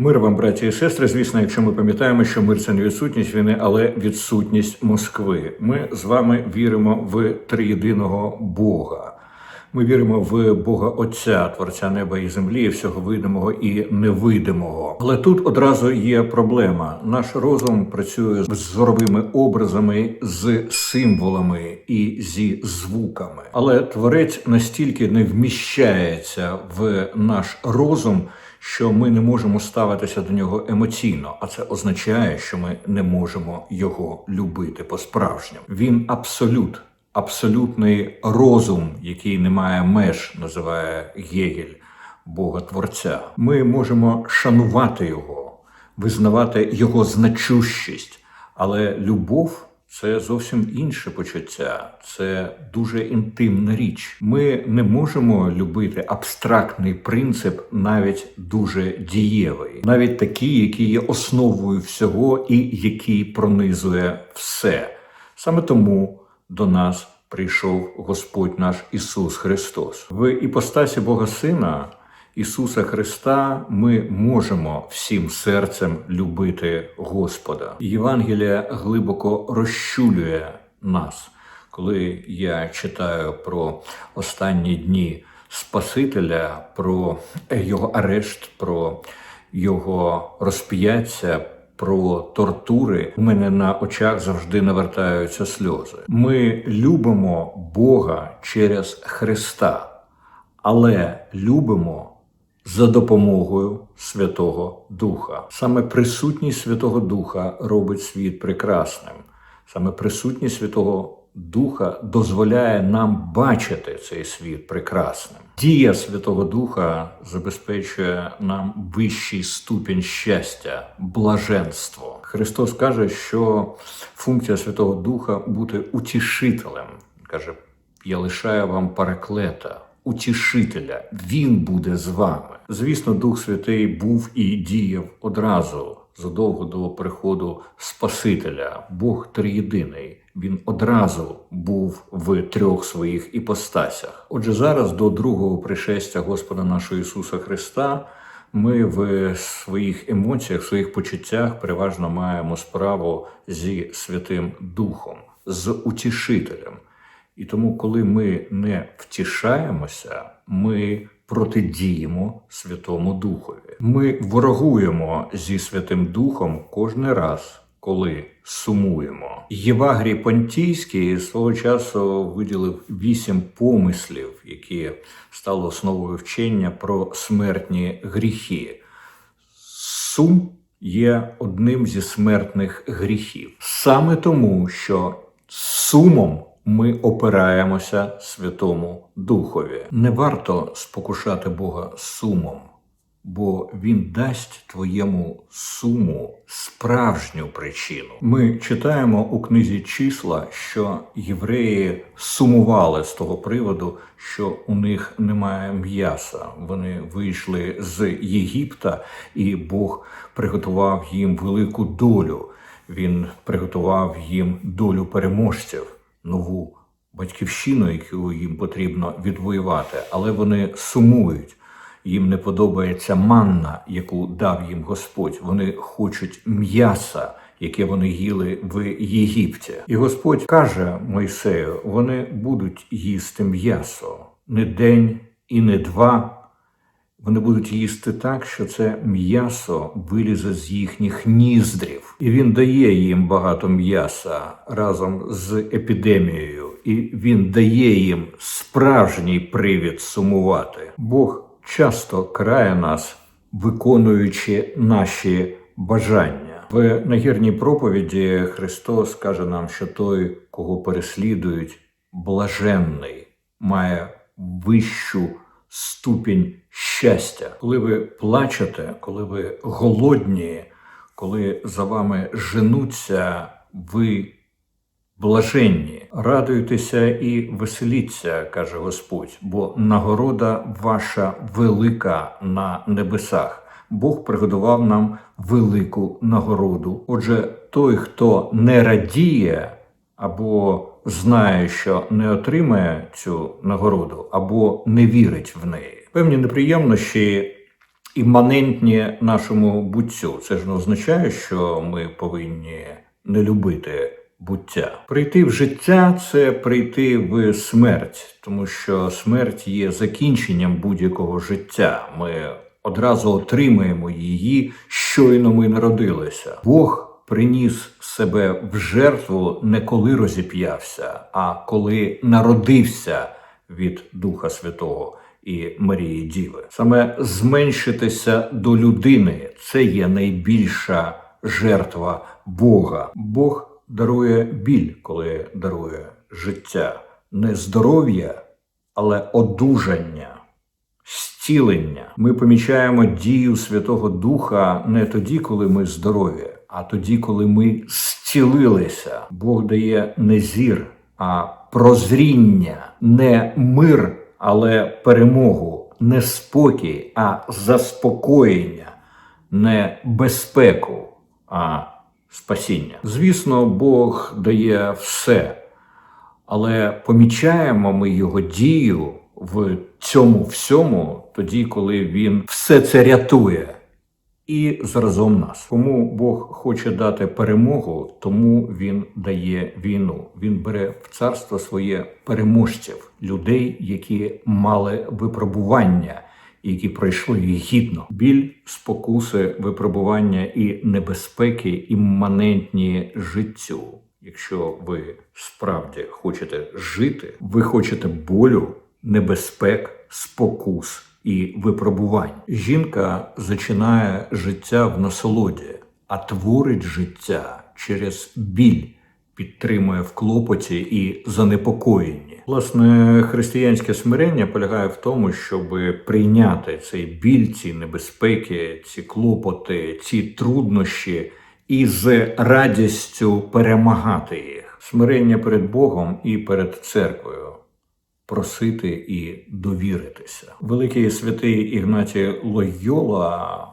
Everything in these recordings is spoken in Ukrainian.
Мир вам, браті і сестри. Звісно, якщо ми пам'ятаємо, що мир це не відсутність війни, але відсутність Москви. Ми з вами віримо в триєдиного Бога. Ми віримо в Бога Отця, Творця неба і землі, всього видимого і невидимого. Але тут одразу є проблема. Наш розум працює з зоровими образами, з символами і зі звуками. Але творець настільки не вміщається в наш розум, що ми не можемо ставитися до нього емоційно, а це означає, що ми не можемо його любити по-справжньому. Він абсолют, абсолютний розум, який не має меж, називає Гегель, Бога Творця. Ми можемо шанувати його, визнавати його значущість, але любов. Це зовсім інше почуття, це дуже інтимна річ. Ми не можемо любити абстрактний принцип, навіть дуже дієвий, навіть такий, який є основою всього і який пронизує все. Саме тому до нас прийшов Господь наш Ісус Христос. В іпостасі Бога Сина Ісуса Христа ми можемо всім серцем любити Господа. Євангелія глибоко розчулює нас. Коли я читаю про останні дні Спасителя, про його арешт, про його розп'яття, про тортури, у мене на очах завжди навертаються сльози. Ми любимо Бога через Христа, але любимо за допомогою Святого Духа. Саме присутність Святого Духа робить світ прекрасним. Саме присутність Святого Духа дозволяє нам бачити цей світ прекрасним. Дія Святого Духа забезпечує нам вищий ступінь щастя, блаженство. Христос каже, що функція Святого Духа бути утішителем. Каже, я лишаю вам параклета утішителя. Він буде з вами. Звісно, Дух Святий був і діяв одразу задовго до приходу Спасителя. Бог триєдиний. Він одразу був в трьох своїх іпостасях. Отже, зараз до другого пришестя Господа нашого Ісуса Христа. Ми в своїх емоціях, в своїх почуттях переважно маємо справу зі Святим Духом, з утішителем. І тому, коли ми не втішаємося, ми протидіємо Святому Духові. Ми ворогуємо зі Святим Духом кожен раз, коли сумуємо. Євагрій Понтійський свого часу виділив вісім помислів, які стали основою вчення про смертні гріхи. Сум є одним зі смертних гріхів. Саме тому, що сумом ми опираємося Святому Духові. Не варто спокушати Бога сумом, бо Він дасть твоєму суму справжню причину. Ми читаємо у книзі числа, що євреї сумували з того приводу, що у них немає м'яса. Вони вийшли з Єгипта, і Бог приготував їм велику долю. Він приготував їм долю переможців нову батьківщину, яку їм потрібно відвоювати, але вони сумують. Їм не подобається манна, яку дав їм Господь. Вони хочуть м'яса, яке вони їли в Єгипті. І Господь каже Мойсею: вони будуть їсти м'ясо не день і не два. Вони будуть їсти так, що це м'ясо вилізе з їхніх ніздрів, і він дає їм багато м'яса разом з епідемією, і він дає їм справжній привід сумувати. Бог часто крає нас, виконуючи наші бажання. В нагірній проповіді Христос каже нам, що той, кого переслідують, блаженний, має вищу ступінь щастя. Коли ви плачете, коли ви голодні, коли за вами женуться, ви блаженні, радуйтеся і веселіться, каже Господь, бо нагорода ваша велика на небесах. Бог приготував нам велику нагороду. Отже, той, хто не радіє або знає, що не отримає цю нагороду, або не вірить в неї. Певні неприємності іманентні нашому буттю. Це ж не означає, що ми повинні не любити буття. Прийти в життя це прийти в смерть, тому що смерть є закінченням будь-якого життя. Ми одразу отримаємо її, щойно ми народилися. Бог приніс себе в жертву не коли розіп'явся, а коли народився від Духа Святого і Марії Діви. Саме зменшитися до людини це є найбільша жертва Бога. Бог дарує біль, коли дарує життя, не здоров'я, але одужання. Зцілення. Ми помічаємо дію Святого Духа не тоді, коли ми здорові, а тоді, коли ми зцілилися. Бог дає не зір, а прозріння, не мир, але перемогу, не спокій, а заспокоєння, не безпеку, а спасіння. Звісно, Бог дає все, але помічаємо ми його дію в цьому всьому, тоді, коли він все це рятує. І заразом нас. Кому Бог хоче дати перемогу, тому він дає війну. Він бере в царство своє переможців, людей, які мали випробування, які пройшли гідно. Біль, спокуси, випробування і небезпеки імманентні життю. Якщо ви справді хочете жити, ви хочете болю, небезпек, спокус і випробувань. Жінка зачинає життя в насолоді, а творить життя через біль, підтримує в клопоті і занепокоєнні. Власне, християнське смирення полягає в тому, щоб прийняти цей біль, ці небезпеки, ці клопоти, ці труднощі і з радістю перемагати їх. Смирення перед Богом і перед церквою просити і довіритися. Великий святий Ігнатій Лойола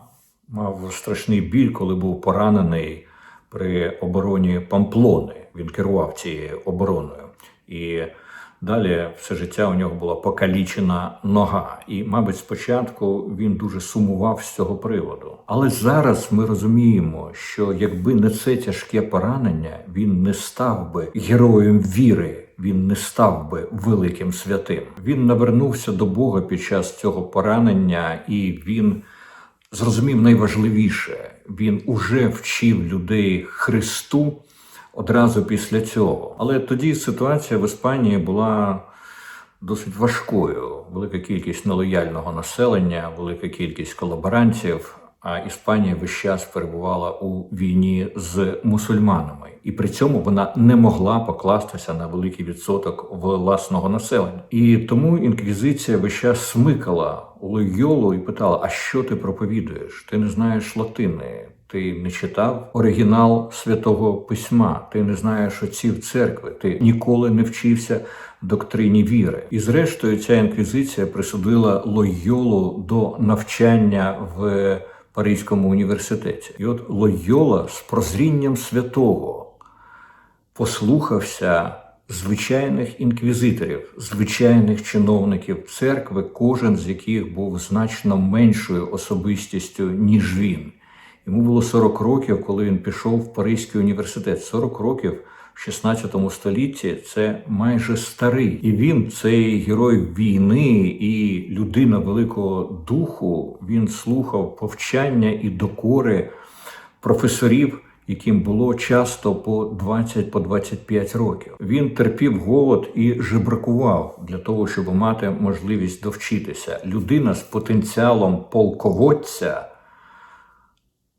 мав страшний біль, коли був поранений при обороні Памплони. Він керував цією обороною. І далі все життя у нього була покалічена нога. І, мабуть, спочатку він дуже сумував з цього приводу. Але зараз ми розуміємо, що якби не це тяжке поранення, він не став би героєм віри він не став би великим святим. Він навернувся до Бога під час цього поранення, і він зрозумів найважливіше: він уже вчив людей Христу одразу після цього. Але тоді ситуація в Іспанії була. Досить важкою велика кількість нелояльного населення, велика кількість колаборантів. Іспанія весь час перебувала у війні з мусульманами, і при цьому вона не могла покластися на великий відсоток власного населення. І тому інквізиція весь час смикала Лойолу і питала: А що ти проповідуєш? Ти не знаєш латини, ти не читав оригінал святого письма, ти не знаєш отців церкви, ти ніколи не вчився доктрині віри. І зрештою, ця інквізиція присудила Лойолу до навчання в. Паризькому університеті. І от Лойола з прозрінням святого послухався звичайних інквізиторів, звичайних чиновників церкви, кожен з яких був значно меншою особистістю, ніж він. Йому було 40 років, коли він пішов в Паризький університет. 40 років в 16 столітті це майже старий, і він цей герой війни і людина великого духу. Він слухав повчання і докори професорів. Яким було часто по 20 по 25 років. Він терпів голод і жебракував для того, щоб мати можливість довчитися. Людина з потенціалом полководця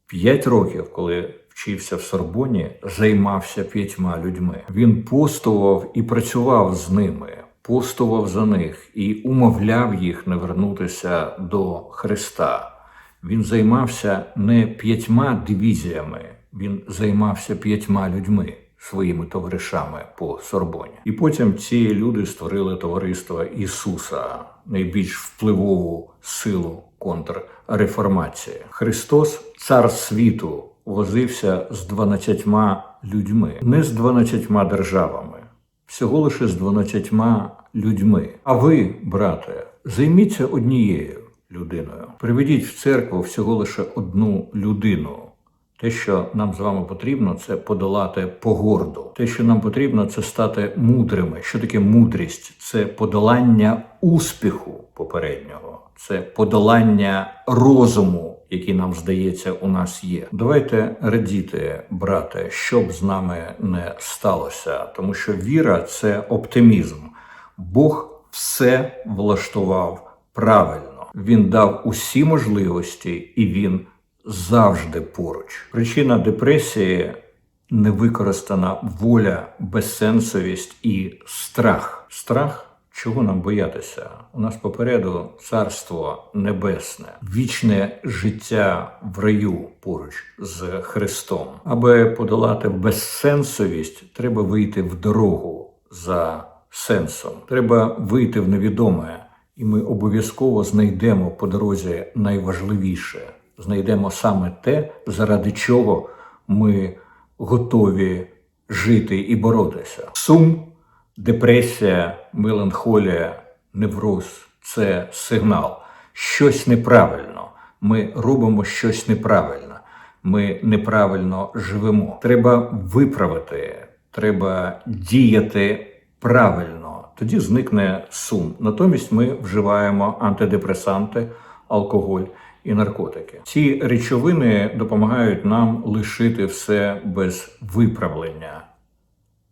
5 років, коли вчився в Сорбоні, займався п'ятьма людьми. Він постував і працював з ними, постував за них і умовляв їх не вернутися до Христа. Він займався не п'ятьма дивізіями, він займався п'ятьма людьми. Своїми товаришами по Сорбоні, і потім ці люди створили товариство Ісуса, найбільш впливову силу контрреформації. Христос, цар світу, возився з дванадцятьма людьми, не з дванадцятьма державами, всього лише з дванадцятьма людьми. А ви, брате, займіться однією людиною. Приведіть в церкву всього лише одну людину. Те, що нам з вами потрібно, це подолати погорду. Те, що нам потрібно, це стати мудрими. Що таке мудрість? Це подолання успіху попереднього, це подолання розуму, який нам здається у нас є. Давайте радіти, брате, що б з нами не сталося, тому що віра це оптимізм. Бог все влаштував правильно. Він дав усі можливості, і він завжди поруч. Причина депресії невикористана воля, безсенсовість і страх. Страх. Чого нам боятися? У нас попереду царство небесне, вічне життя в раю поруч з Христом. Аби подолати безсенсовість, треба вийти в дорогу за сенсом. Треба вийти в невідоме, і ми обов'язково знайдемо по дорозі найважливіше. Знайдемо саме те, заради чого ми готові жити і боротися. Сум, депресія, меланхолія, невроз це сигнал. Щось неправильно. Ми робимо щось неправильно. Ми неправильно живемо. Треба виправити, треба діяти правильно. Тоді зникне сум. Натомість ми вживаємо антидепресанти, алкоголь і наркотики. Ці речовини допомагають нам лишити все без виправлення.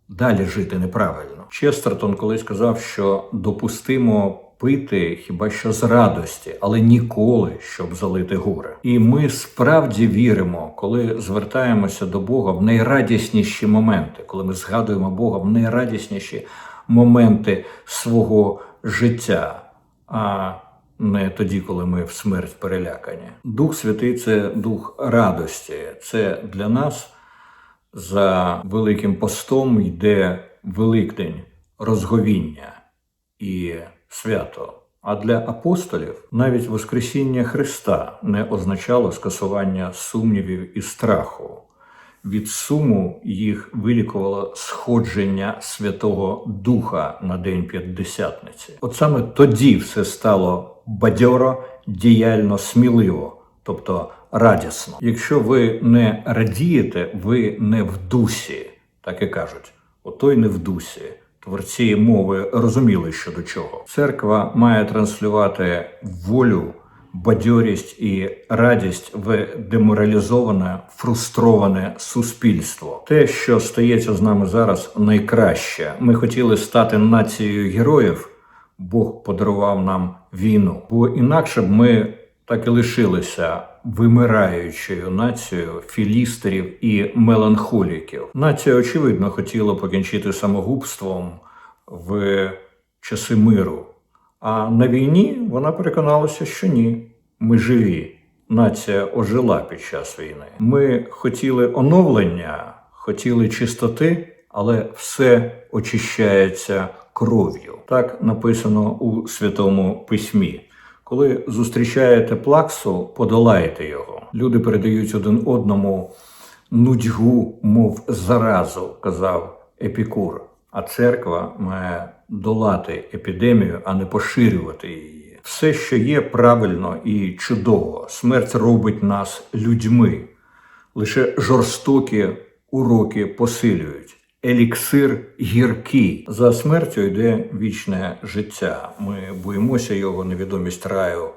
Далі жити неправильно. Честертон колись сказав, що допустимо пити хіба що з радості, але ніколи, щоб залити горе. І ми справді віримо, коли звертаємося до Бога в найрадісніші моменти, коли ми згадуємо Бога в найрадісніші моменти свого життя. А не тоді, коли ми в смерть перелякані. Дух Святий це дух радості. Це для нас за Великим постом йде Великдень, розговіння і свято. А для апостолів навіть Воскресіння Христа не означало скасування сумнівів і страху. Від суму їх вилікувало сходження Святого Духа на День П'ятдесятниці. От саме тоді все стало бадьоро, діяльно, сміливо, тобто радісно. Якщо ви не радієте, ви не в дусі, так і кажуть. Отой не в дусі. Творці мови розуміли, що до чого. Церква має транслювати волю бадьорість і радість в деморалізоване, фрустроване суспільство. Те, що стається з нами зараз, найкраще. Ми хотіли стати нацією героїв. Бог подарував нам війну, бо інакше б ми так і лишилися вимираючою нацією філістерів і меланхоліків. Нація, очевидно, хотіла покінчити самогубством в часи миру. А на війні вона переконалася, що ні. Ми живі. Нація ожила під час війни. Ми хотіли оновлення, хотіли чистоти, але все очищається кров'ю. Так написано у Святому Письмі. Коли зустрічаєте плаксу, подолайте його. Люди передають один одному нудьгу, мов заразу, казав Епікур. А церква має долати епідемію, а не поширювати її. Все, що є правильно і чудово, смерть робить нас людьми. Лише жорстокі уроки посилюють. Еліксир гіркий. За смертю йде вічне життя. Ми боїмося його, невідомість раю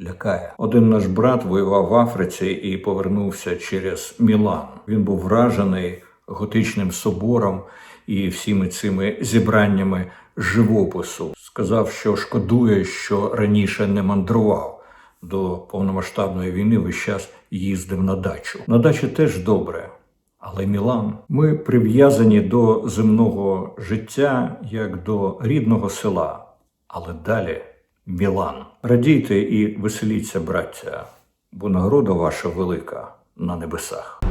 лякає. Один наш брат воював в Африці і повернувся через Мілан. Він був вражений готичним собором і всіми цими зібраннями живопису. Сказав, що шкодує, що раніше не мандрував. До повномасштабної війни весь час їздив на дачу. На дачі теж добре, але Мілан. Ми прив'язані до земного життя як до рідного села, але далі Мілан. Радійте і веселіться, браття, бо нагорода ваша велика на небесах.